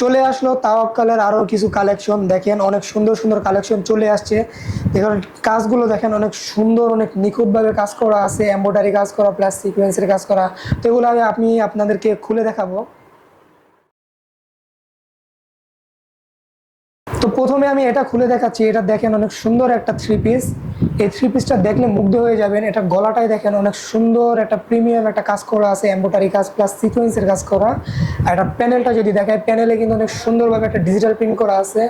চলে আসলো, তাওয়াক্কালের আরও কিছু কালেকশন দেখেন, অনেক সুন্দর সুন্দর কালেকশন চলে আসছে। এখন কাজগুলো দেখেন, অনেক সুন্দর, অনেক নিখুঁতভাবে কাজ করা আছে এম্ব্রয়ডারি কাজ করা প্লাস সিকোয়েন্সের কাজ করা। তো এগুলো আমি আপনি আপনাদেরকে খুলে দেখাবো। তো প্রথমে আমি এটা খুলে দেখাচ্ছি, এটা দেখেন অনেক সুন্দর একটা থ্রি পিস এই থ্রি পিসটা দেখলে মুগ্ধ হয়ে যাবেন, এটা গলাটাই দেখেন অনেক সুন্দর একটা প্রিমিয়াম একটা কাজ করা আছে এম্ব্রয়ডারি কাজ প্লাস সিকোয়েন্সের কাজ করা। আর এটা প্যানেলটা যদি দেখায় প্যানেলে কিন্তু অনেক সুন্দরভাবে একটা ডিজিটাল প্রিন্ট করা আছে।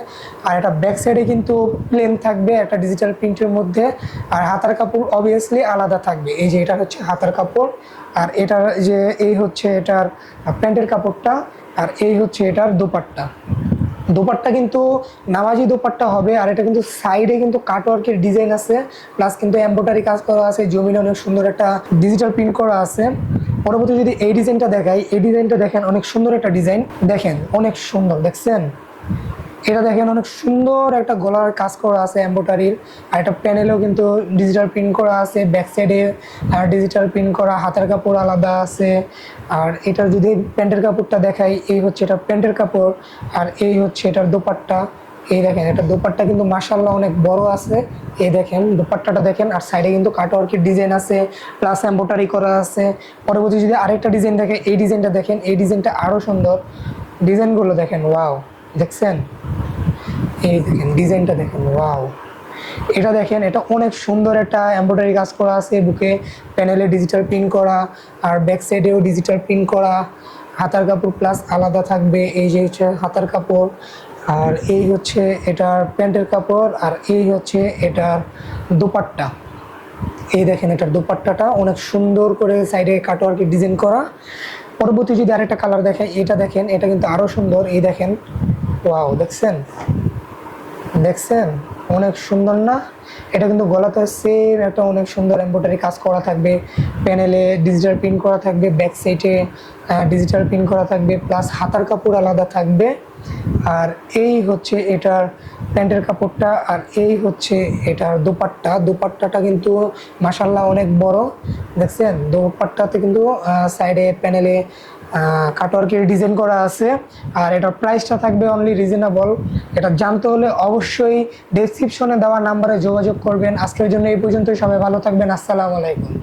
আর এটা ব্যাক সাইডে কিন্তু প্লেন থাকবে একটা ডিজিটাল প্রিন্টের মধ্যে। আর হাতার কাপড় অবভিয়াসলি আলাদা থাকবে, এই যে এটা হচ্ছে হাতার কাপড়। আর এটার যে, এই হচ্ছে এটার প্যান্টের কাপড়টা, আর এই হচ্ছে এটার দোপাট্টা। দোপাট্টা কিন্তু নামাজি দোপাট্টা হবে, আর এটা কিন্তু সাইডে কিন্তু কাটওয়ার্কের ডিজাইন আছে প্লাস কিন্তু এম্ব্রয়ডারি কাজ করা আছে, জমিনে অনেক সুন্দর একটা ডিজিটাল প্রিন্ট করা আছে। পরবর্তী যদি এই ডিজাইনটা দেখাই, এই ডিজাইনটা দেখেন, অনেক সুন্দর একটা ডিজাইন দেখেন, অনেক সুন্দর, দেখছেন? এটা দেখেন অনেক সুন্দর একটা গলার কাজ করা আছে এম্ব্রয়ডারির আর একটা প্যানেলেও কিন্তু ডিজিটাল প্রিন্ট করা আছে ব্যাক সাইডে ডিজিটাল প্রিন্ট করা, হাতের কাপড় আলাদা আছে। আর এটার যদি প্যান্টের কাপড়টা দেখাই, এই হচ্ছে এটা প্যান্টের কাপড়, আর এই হচ্ছে এটার দোপাট্টা। এই দেখেন, এটা দোপাট্টা কিন্তু মাসাল্লাহ অনেক বড় আছে। এই দেখেন, দোপাট্টাটা দেখেন, আর সাইডে কিন্তু কাটওয়ার্কের ডিজাইন আছে প্লাস এম্ব্রয়ডারি করা আছে। পরবর্তী যদি আরেকটা ডিজাইন দেখে, এই ডিজাইনটা দেখেন, এই ডিজাইনটা আরও সুন্দর। ডিজাইনগুলো দেখেন ওয়াও দেখছেন? এই দেখেন ডিজাইনটা দেখেন ওয়াও এটা দেখেন, এটা অনেক সুন্দর একটা এমব্রয়ডারি কাজ করা আছে, বুকে প্যানেলে ডিজিটাল প্রিন্ট করা, আর ব্যাক সাইডেও ডিজিটাল প্রিন্ট করা, হাতার কাপড় প্লাস আলাদা থাকবে, এই যে হচ্ছে হাতার কাপড়, আর এই হচ্ছে এটার প্যান্টের কাপড়, আর এই হচ্ছে এটার দোপাট্টা। এই দেখেন, এটার দোপাট্টাটা অনেক সুন্দর করে সাইডে কাটওয়ার্কের ডিজাইন করা। পরবর্তী যদি আরেকটা কালার দেখেন, এটা দেখেন, এটা কিন্তু আরও সুন্দর, এই দেখেন ওয়াও দেখছেন? দেখছেন? অনেক সুন্দর না? এটা কিন্তু গলাতে সেম একটা অনেক সুন্দর এম্ব্রয়ডারি কাজ করা থাকবে। প্যানেলে ডিজিটাল প্রিন্ট করা থাকবে ব্যাক সাইডে ডিজিটাল প্রিন্ট করা থাকবে প্লাস হাতার কাপড় আলাদা থাকবে। আর এই হচ্ছে এটার প্যান্টের কাপড়টা আর এই হচ্ছে এটার দোপাট্টা। দোপাট্টাটা কিন্তু মাসাল্লাহ অনেক বড়, দেখছেন? দোপাট্টাতে কিন্তু সাইডে প্যানেলে কাটওয়ার্কের ডিজাইন করা আছে। আর এটার প্রাইসটা থাকবে অনলি রিজনেবল এটা জানতে হলে অবশ্যই ডেসক্রিপশনে দেওয়া নাম্বারে যোগাযোগ করবেন। আজকের জন্য এই পর্যন্তই। সবাই ভালো থাকবেন। আসসালামু আলাইকুম।